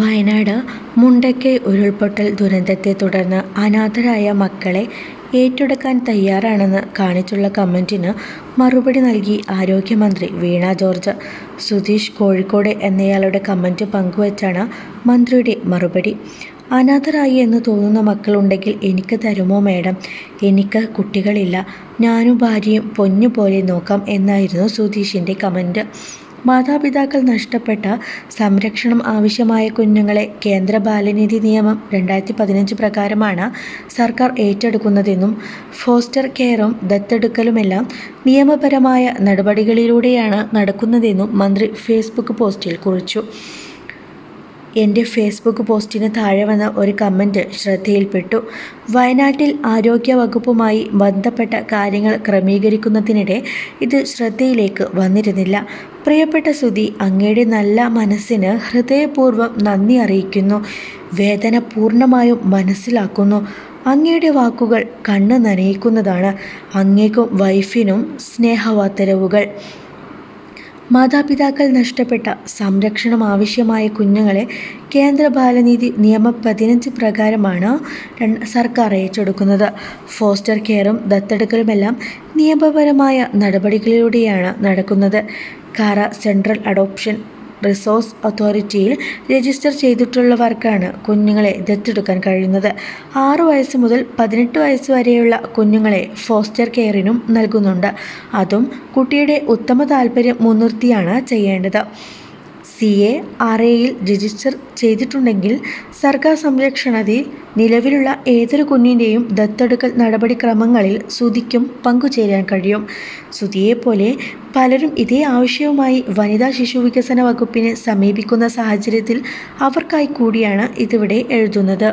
വയനാട് മുണ്ടക്കൈ ഉരുൾപൊട്ടൽ ദുരന്തത്തെ തുടർന്ന് അനാഥരായ മക്കളെ ഏറ്റെടുക്കാൻ തയ്യാറാണെന്ന് കാണിച്ചുള്ള കമന്റിന് മറുപടി നൽകി ആരോഗ്യമന്ത്രി വീണ ജോർജ്. സുധീഷ് കോഴിക്കോട് എന്നയാളുടെ കമന്റ് പങ്കുവച്ചാണ് മന്ത്രിയുടെ മറുപടി. അനാഥരായി എന്ന് തോന്നുന്ന മക്കളുണ്ടെങ്കിൽ എനിക്ക് തരുമോ മേഡം? എനിക്ക് കുട്ടികളില്ല. ഞാനും ഭാര്യയും പൊന്നു പോലെ നോക്കാം എന്നായിരുന്നു സുധീഷിന്റെ കമന്റ്. മാതാപിതാക്കൾ നഷ്ടപ്പെട്ട സംരക്ഷണം ആവശ്യമായ കുഞ്ഞുങ്ങളെ കേന്ദ്ര ബാലനീതി നിയമം രണ്ടായിരത്തി പതിനഞ്ച് പ്രകാരമാണ് സർക്കാർ ഏറ്റെടുക്കുന്നതെന്നും ഫോസ്റ്റർ കെയറും ദത്തെടുക്കലുമെല്ലാം നിയമപരമായ നടപടികളിലൂടെയാണ് നടക്കുന്നതെന്നും മന്ത്രി ഫേസ്ബുക്ക് പോസ്റ്റിൽ കുറിച്ചു. എന്റെ ഫേസ്ബുക്ക് പോസ്റ്റിന് താഴെ വന്ന ഒരു കമന്റ് ശ്രദ്ധയിൽപ്പെട്ടു. വയനാട്ടിൽ ആരോഗ്യ വകുപ്പുമായി ബന്ധപ്പെട്ട കാര്യങ്ങൾ ക്രമീകരിക്കുന്നതിനിടെ ഇത് ശ്രദ്ധയിലേക്ക് വന്നിരുന്നില്ല. പ്രിയപ്പെട്ട സുധി അങ്ങയുടെ നല്ല മനസ്സിന് ഹൃദയപൂർവം നന്ദി അറിയിക്കുന്നു. വേദന പൂർണമായും മനസ്സിലാക്കുന്നു. അങ്ങയുടെ വാക്കുകൾ കണ്ണ് നനയിക്കുന്നതാണ് അങ്ങേക്കും വൈഫിനും സ്നേഹവാത്തരവുകൾ മാതാപിതാക്കൾ നഷ്ടപ്പെട്ട സംരക്ഷണം ആവശ്യമായ കുഞ്ഞുങ്ങളെ കേന്ദ്ര ബാലനീതി നിയമം പതിനഞ്ച് പ്രകാരമാണ് സർക്കാർ ഏറ്റെടുക്കുന്നത്. ഫോസ്റ്റർ കെയറും ദത്തെടുക്കലുമെല്ലാം നിയമപരമായ നടപടികളിലൂടെയാണ് നടക്കുന്നത്. കാറ സെൻട്രൽ അഡോപ്ഷൻ റിസോഴ്സ് അതോറിറ്റിയിൽ രജിസ്റ്റർ ചെയ്തിട്ടുള്ളവർക്കാണ് കുഞ്ഞുങ്ങളെ ദത്തെടുക്കാൻ കഴിയുന്നത്. ആറു വയസ്സ് മുതൽ പതിനെട്ട് വയസ്സ് വരെയുള്ള കുഞ്ഞുങ്ങളെ ഫോസ്റ്റർ കെയറിനും നൽകുന്നുണ്ട്. അതും കുട്ടിയുടെ ഉത്തമ താല്പര്യം മുൻനിർത്തിയാണ് ചെയ്യേണ്ടത്. സി എ ആർ എയിൽ രജിസ്റ്റർ ചെയ്തിട്ടുണ്ടെങ്കിൽ സർക്കാർ സംരക്ഷണത്തിൽ നിലവിലുള്ള ഏതൊരു കുഞ്ഞിന്റെയും ദത്തെടുക്കൽ നടപടിക്രമങ്ങളിൽ സുതിക്കും പങ്കുചേരാൻ കഴിയും. സുതിയെപ്പോലെ പലരും ഇതേ ആവശ്യവുമായി വനിതാ ശിശു വികസന വകുപ്പിനെ സമീപിക്കുന്ന സാഹചര്യത്തിൽ അവർക്കായി കൂടിയാണ് ഇതിവിടെ എഴുതുന്നത്.